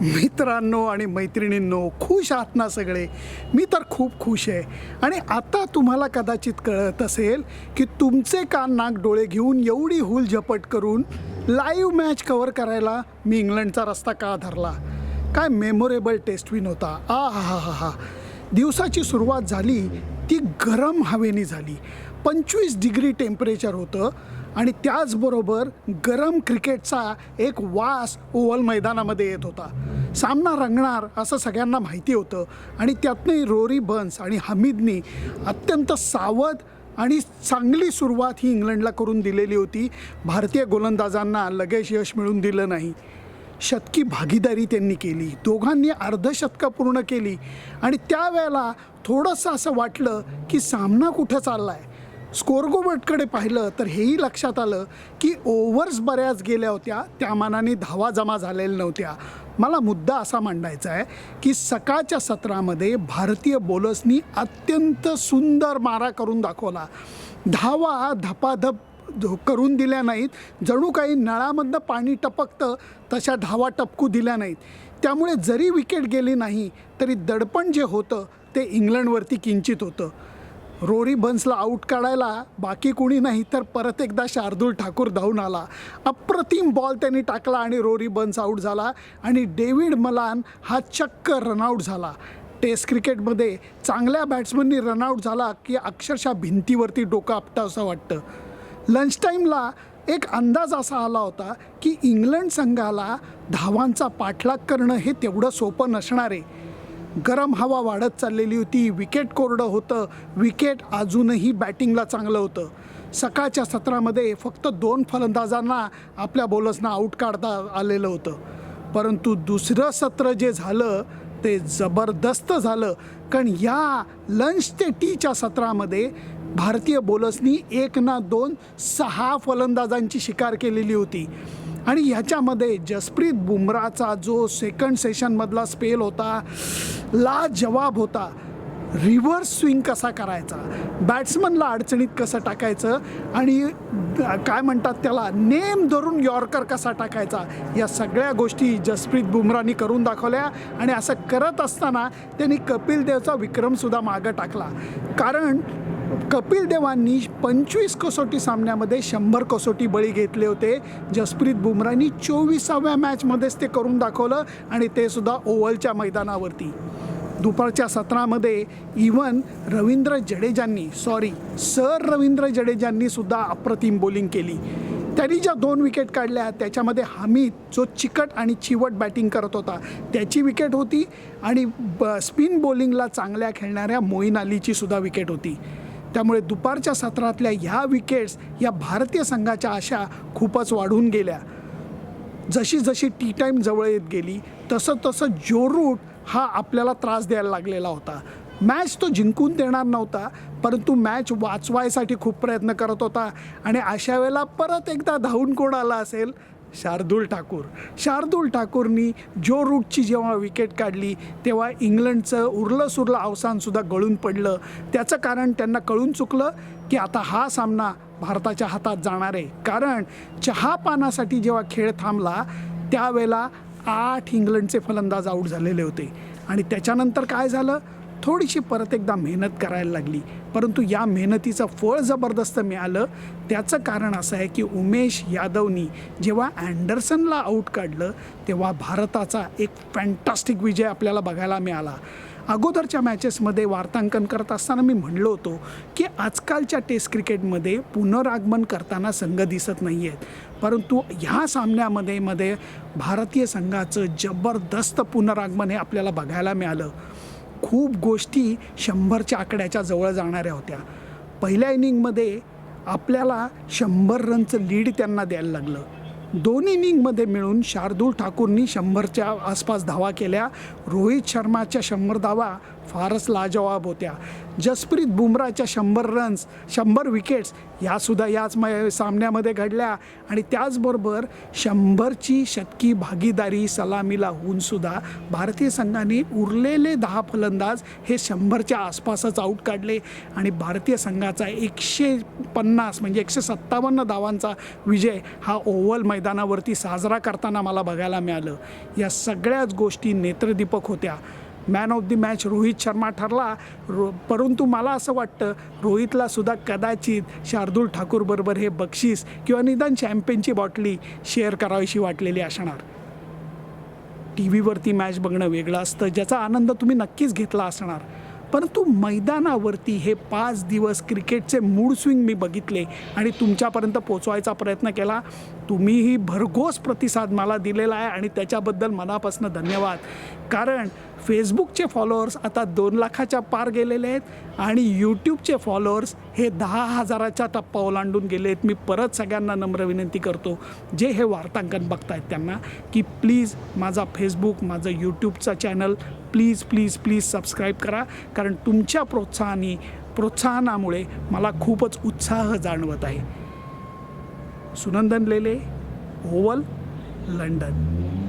मित्रांनो आणि मैत्रिणींनो खुश आहात ना सगळे? मी तर खूप खुश आहे. आणि आता तुम्हाला कदाचित कळत असेल की तुमचे कान नाक डोळे घेऊन एवढी हुल झपट करून लाईव्ह मॅच कव्हर करायला मी इंग्लंडचा रस्ता का धरला? काय मेमोरेबल टेस्ट विन होता? आ हा हा हा हा दिवसाची सुरुवात झाली ती गरम हवेने झाली. पंचवीस डिग्री टेम्परेचर होतं आणि त्याचबरोबर गरम क्रिकेटचा एक वास ओव्हल मैदानामध्ये येत होता. सामना रंगणार असं सगळ्यांना माहिती होतं. आणि त्यातनंही रोरी बन्स आणि हमीदनी अत्यंत सावध आणि चांगली सुरुवात ही इंग्लंडला करून दिलेली होती. भारतीय गोलंदाजांना लगेच यश मिळून दिलं नाही. शतकी भागीदारी त्यांनी केली. दोघांनी अर्धशतकं पूर्ण केली. आणि त्यावेळेला थोडंसं असं वाटलं की सामना कुठं चालला आहे स्कोरगोबटकडे पाहिलं तर हेही लक्षात आलं की ओव्हर्स बऱ्याच गेल्या होत्या. त्या मानाने धावा जमा झालेल्या नव्हत्या. मला मुद्दा असा मांडायचा आहे की सकाळच्या सत्रामध्ये भारतीय बॉलर्सनी अत्यंत सुंदर मारा करून दाखवला. धावा धपाधप करून दिल्या नाहीत. जणू काही नळामधनं पाणी टपकतं तशा धावा टपकू दिल्या नाहीत. त्यामुळे जरी विकेट गेली नाही तरी दडपण जे होतं ते इंग्लंडवरती किंचित होतं. रोरी बन्सला आऊट काढायला बाकी कोणी नाही तर परत एकदा शार्दूल ठाकूर धावून आला. अप्रतिम बॉल त्यांनी टाकला आणि रोरी बन्स आऊट झाला आणि डेव्हिड मलान हा चक्क रनआउट झाला. टेस्ट क्रिकेटमध्ये चांगल्या बॅट्समननी रनआउट झाला की अक्षरशः भिंतीवरती डोकं आपटं असं वाटतं. लंच टाईमला एक अंदाज असा आला होता की इंग्लंड संघाला धावांचा पाठलाग करणं हे तेवढं सोपं नसणार. आहे गरम हवा वाढत चाललेली होती. विकेट कोरडं होतं. विकेट अजूनही बॅटिंगला चांगलं होतं. सकाळच्या सत्रामध्ये फक्त दोन फलंदाजांना आपल्या बॉलर्सना आऊट काढता आलेलं होतं. परंतु दुसरं सत्र जे झालं ते जबरदस्त झालं. कारण या लंच ते टीच्या सत्रामध्ये भारतीय बॉलर्सनी एक ना दोन सहा फलंदाजांची शिकार केलेली होती. आणि ह्याच्यामध्ये जसप्रीत बुमराचा जो सेकंड सेशनमधला स्पेल होता ला जवाब होता. रिव्हर्स स्विंग कसा करायचा? बॅट्समनला अडचणीत कसं टाकायचं? आणि काय म्हणतात त्याला? नेम धरून यॉर्कर कसा टाकायचा? या सगळ्या गोष्टी जसप्रीत बुमरानी करून दाखवल्या आणि असं करत असताना त्यांनी कपिल देवचा विक्रमसुद्धा मागं टाकला. कारण कपिल देवांनी पंचवीस कसोटी सामन्यामध्ये शंभर कसोटी बळी घेतले होते. जसप्रीत बुमरानी चोवीसाव्या मॅचमध्येच ते करून दाखवलं आणि ते सुद्धा ओव्हलच्या मैदानावरती. दुपारच्या सत्रामध्ये इवन रवींद्र जडेजांनी सॉरी सर रवींद्र जडेजांनी सुद्धा अप्रतिम बॉलिंग केली. त्यांनी ज्या दोन विकेट काढल्या त्याच्यामध्ये हमीद जो चिकट आणि चिवट बॅटिंग करत होता त्याची विकेट होती आणि ब स्पिन बॉलिंगला चांगल्या खेळणाऱ्या मोईन अलीची सुद्धा विकेट होती. त्यामुळे दुपारच्या सत्रातल्या ह्या विकेट्स या भारतीय संघाच्या आशा खूपच वाढून गेल्या. जशी जशी टी टाईम जवळ येत गेली तसं तसं जो रूट हा आपल्याला त्रास द्यायला लागलेला होता. मॅच तो जिंकून देणार नव्हता परंतु मॅच वाचवायसाठी खूप प्रयत्न करत होता आणि अशा वेळेला परत एकदा धावून कोण आला असेल शार्दूल ठाकूर. शार्दूल ठाकूरनी जो रूटची जेव्हा विकेट काढली तेव्हा इंग्लंडचं उरलं सुरलं अवसानसुद्धा गळून पडलं. त्याचं कारण त्यांना कळून चुकलं की आता हा सामना भारताच्या हातात जाणार आहे. कारण चहा पानासाठी जेव्हा खेळ थांबला त्यावेळेला आठ इंग्लंडचे फलंदाज आऊट झालेले होते. आणि त्याच्यानंतर काय झालं? थोडीशी परत एकदा मेहनत करायला लागली. परंतु या मेहनतीचं फळ जबरदस्त मिळालं. त्याचं कारण असं आहे की उमेश यादवनी जेव्हा अँडरसनला आऊट काढलं तेव्हा भारताचा एक फॅन्टॅस्टिक विजय आपल्याला बघायला मिळाला. अगोदरच्या मॅचेसमध्ये वार्तांकन करत असताना मी म्हणलो होतो की आजकालच्या टेस्ट क्रिकेटमध्ये पुनरागमन करताना संघ दिसत नाही आहेत परंतु ह्या सामन्यामध्ये मध्ये भारतीय संघाचं जबरदस्त पुनरागमन हे आपल्याला बघायला मिळालं. खूप गोष्टी शंभरच्या आकड्याच्या जवळ जाणाऱ्या होत्या. पहिल्या इनिंगमध्ये आपल्याला शंभर रनचं लीड त्यांना द्यायला लागलं. दोन इनिंगमध्ये मिळून शार्दूल ठाकूरनी शंभरच्या आसपास धावा केल्या. रोहित शर्माच्या शंभर धावा फारच लाजवाब होत्या. जसप्रीत बुमराच्या शंभर रन्स शंभर विकेट्स यासुद्धा याच म सामन्यामध्ये घडल्या. आणि त्याचबरोबर शंभरची शतकी भागीदारी सलामीला होऊनसुद्धा भारतीय संघाने उरलेले दहा फलंदाज हे शंभरच्या आसपासच आऊट काढले. आणि भारतीय संघाचा एकशे पन्नास म्हणजे एकशे सत्तावन्न धावांचा विजय हा ओव्हल मैदानावरती साजरा करताना मला बघायला मिळालं. या सगळ्याच गोष्टी नेत्रदीपक होत्या. Man of the match Rohit Sharma ठरला. रो परंतु मला असं वाटतं रोहितला सुद्धा कदाचित शार्दूल ठाकूरबरोबर हे बक्षीस किंवा निदान चॅम्पियनची बॉटली शेअर करावीशी वाटलेली असणार. टी व्हीवरती मॅच बघणं वेगळं असतं ज्याचा आनंद तुम्ही नक्कीच घेतला असणार. परंतु मैदानावरती हे पाच दिवस क्रिकेटचे मूड स्विंग मी बघितले आणि तुमच्यापर्यंत पोचवायचा प्रयत्न केला. तुम्हीही भरघोस प्रतिसाद मला दिलेला आहे आणि त्याच्याबद्दल मनापासून धन्यवाद. कारण फेसबुकचे फॉलोअर्स आता दोन लाखाच्या पार गेलेले आहेत आणि यूट्यूबचे फॉलोअर्स हे दहा हजाराच्या टप्पा ओलांडून गेले आहेत. मी परत सगळ्यांना नम्र विनंती करतो जे हे वार्तांकन बघतायत त्यांना की प्लीज माझा फेसबुक माझं यूट्यूबचा channel please please please subscribe करा. कारण तुमच्या प्रोत्साहाने प्रोत्साहनामुळे मला खूपच उत्साह जाणवत आहे. Sunandan Lele Oval London.